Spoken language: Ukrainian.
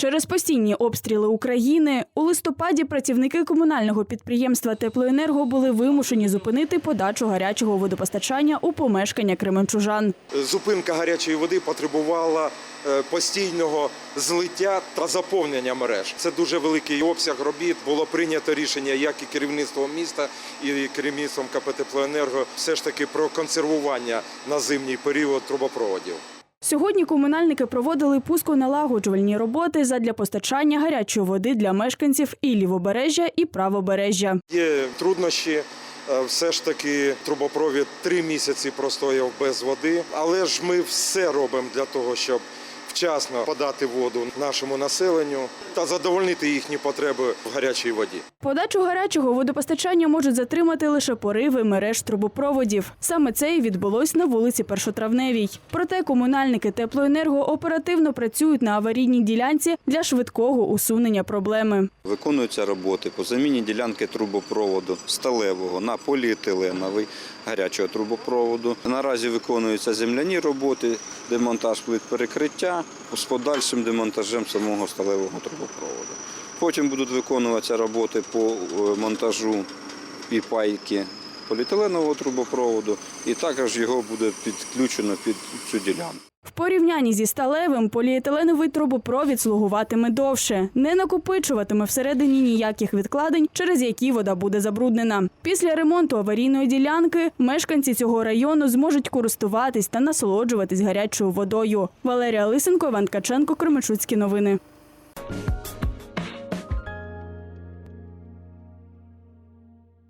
Через постійні обстріли України у листопаді працівники комунального підприємства Теплоенерго були вимушені зупинити подачу гарячого водопостачання у помешкання кременчужан. Зупинка гарячої води потребувала е, постійного злиття та заповнення мереж. Це дуже великий обсяг робіт. Було прийнято рішення, як і керівництвом міста, і керівництвом КП «Теплоенерго», все ж таки про консервування на зимній період трубопроводів. Сьогодні комунальники проводили пусконалагоджувальні роботи задля постачання гарячої води для мешканців і лівобережжя, і правобережжя. Є труднощі. е, Все ж таки трубопровід три місяці простояв без води, але ж ми все робимо для того, щоб вчасно подати воду нашому населенню та задовольнити їхні потреби в гарячій воді. Подачу гарячого водопостачання можуть затримати лише пориви мереж трубопроводів. Саме це і відбулось на вулиці Першотравневій. Проте комунальники теплоенерго оперативно працюють на аварійній ділянці для швидкого усунення проблеми. Виконуються роботи по заміні ділянки трубопроводу сталевого на поліетиленовий гарячого трубопроводу. Наразі виконуються земляні роботи, демонтаж плит перекриття з подальшим демонтажем самого сталевого трубопроводу. Потім будуть виконуватися роботи по е, монтажу і пайки поліетиленового трубопроводу, і також його буде підключено під цю ділянку. В порівнянні зі сталевим поліетиленовий трубопровід слугуватиме довше, не накопичуватиме всередині ніяких відкладень, через які вода буде забруднена. Після ремонту аварійної ділянки мешканці цього району зможуть користуватись та насолоджуватись гарячою водою. Валерія Лисенко, Іван Ткаченко, Кременчуцькі новини.